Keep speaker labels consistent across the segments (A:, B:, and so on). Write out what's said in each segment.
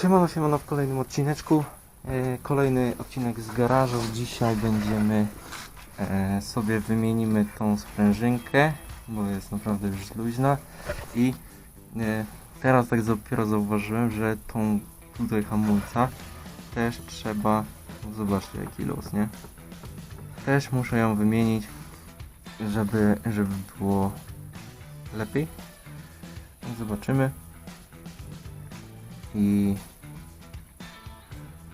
A: Siemano, siemano w kolejnym odcineczku. E, kolejny odcinek z garażu. Dzisiaj będziemy e, sobie wymienimy tą sprężynkę, bo jest naprawdę już luźna. I e, teraz tak dopiero zauważyłem, że tą tutaj hamulca też trzeba, zobaczcie jaki los, nie? Też muszę ją wymienić, żeby, żeby było lepiej. Zobaczymy. I,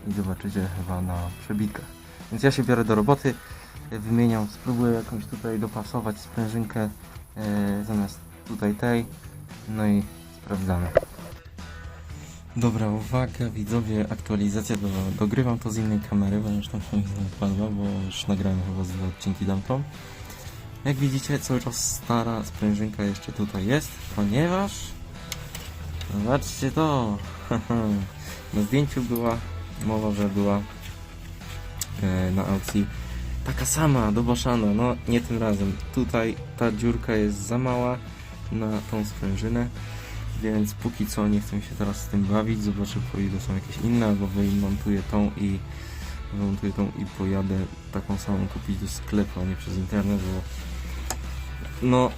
A: i zobaczycie chyba na przebitkach. Więc ja się biorę do roboty, wymieniam, spróbuję jakąś tutaj dopasować sprężynkę e, zamiast tutaj tej, no i sprawdzamy. Dobra, uwaga widzowie, aktualizacja, do, dogrywam to z innej kamery, ponieważ tam mi odpadła, bo już nagrałem chyba z dwa odcinki tamtą. Jak widzicie, cały czas stara sprężynka jeszcze tutaj jest, ponieważ Zobaczcie to! Na zdjęciu była mowa, że była e, na aukcji taka sama, dobaszana. No nie tym razem. Tutaj ta dziurka jest za mała na tą sprężynę, więc póki co nie chcę się teraz z tym bawić. Zobaczę po ile są jakieś inne, albo wymontuję tą i wymontuję tą i pojadę taką samą kupić do sklepu, a nie przez internet, bo no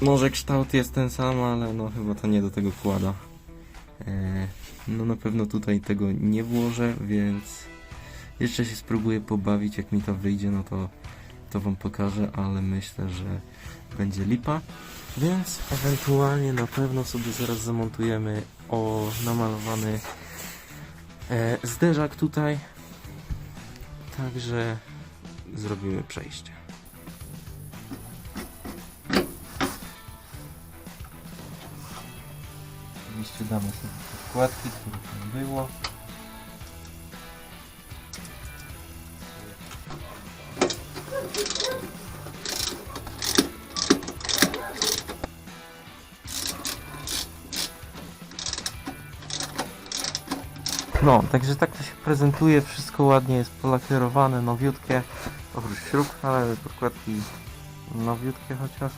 A: może kształt jest ten sam, ale no chyba to nie do tego kłada. E, no na pewno tutaj tego nie włożę, więc jeszcze się spróbuję pobawić, jak mi to wyjdzie, no to, to wam pokażę, ale myślę, że będzie lipa. Więc ewentualnie na pewno sobie zaraz zamontujemy o namalowany e, zderzak tutaj. Także zrobimy przejście. Oczywiście damy sobie te wkładki, które tam było. No, także tak to się prezentuje, wszystko ładnie jest polakierowane, nowiutkie, oprócz śrub, ale podkładki nowiutkie chociaż.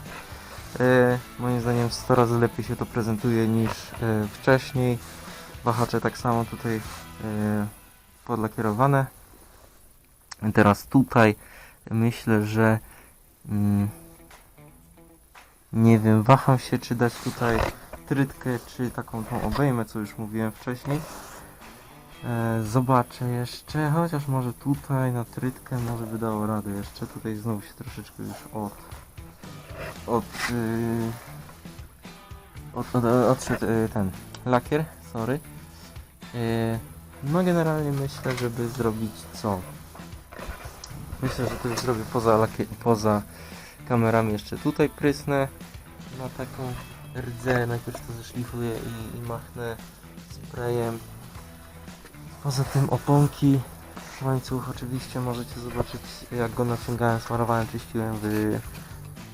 A: E, moim zdaniem 100 razy lepiej się to prezentuje niż e, wcześniej. Wahacze tak samo tutaj e, podlakierowane. Teraz tutaj myślę, że mm, nie wiem, waham się czy dać tutaj trytkę, czy taką tą obejmę, co już mówiłem wcześniej. Zobaczę jeszcze, chociaż może tutaj na trytkę może by dało radę jeszcze. Tutaj znowu się troszeczkę już od od, yy, od, od, odszedł yy, ten lakier, sorry. Yy, no generalnie myślę, żeby zrobić co? Myślę, że to już zrobię poza, lakier, poza kamerami jeszcze tutaj prysnę na taką rdzę, najpierw to zeszlifuję i, i machnę sprayem. Poza tym oponki, łańcuch oczywiście możecie zobaczyć jak go naciągałem, smarowałem, czyściłem w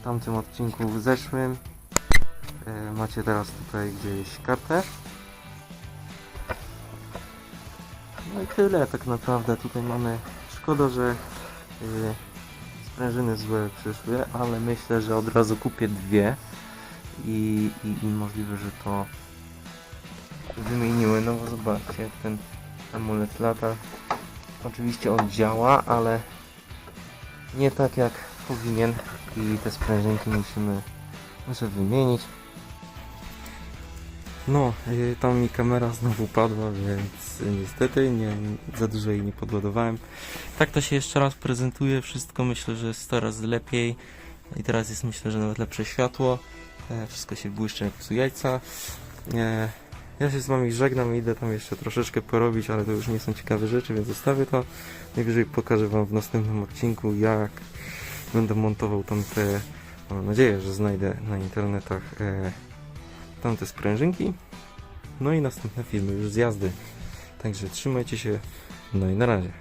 A: tamtym odcinku zeszłym. E, macie teraz tutaj gdzieś kartę. No i tyle tak naprawdę. Tutaj mamy. Szkoda, że e, sprężyny złe przyszły, ale myślę, że od razu kupię dwie i, i, i możliwe, że to wymieniły. No bo zobaczcie, ten amulet lata. Oczywiście on działa, ale nie tak jak powinien i te sprężynki musimy muszę wymienić. No, yy, tam mi kamera znowu padła, więc niestety nie, za dużo jej nie podładowałem. Tak to się jeszcze raz prezentuje, wszystko myślę, że jest coraz lepiej i teraz jest myślę, że nawet lepsze światło. E, wszystko się błyszczy jak psu jajca. E, ja się z wami żegnam, idę tam jeszcze troszeczkę porobić, ale to już nie są ciekawe rzeczy, więc zostawię to. Najwyżej pokażę wam w następnym odcinku, jak będę montował tamte, mam nadzieję, że znajdę na internetach e, tamte sprężynki. No i następne filmy już z jazdy. Także trzymajcie się, no i na razie.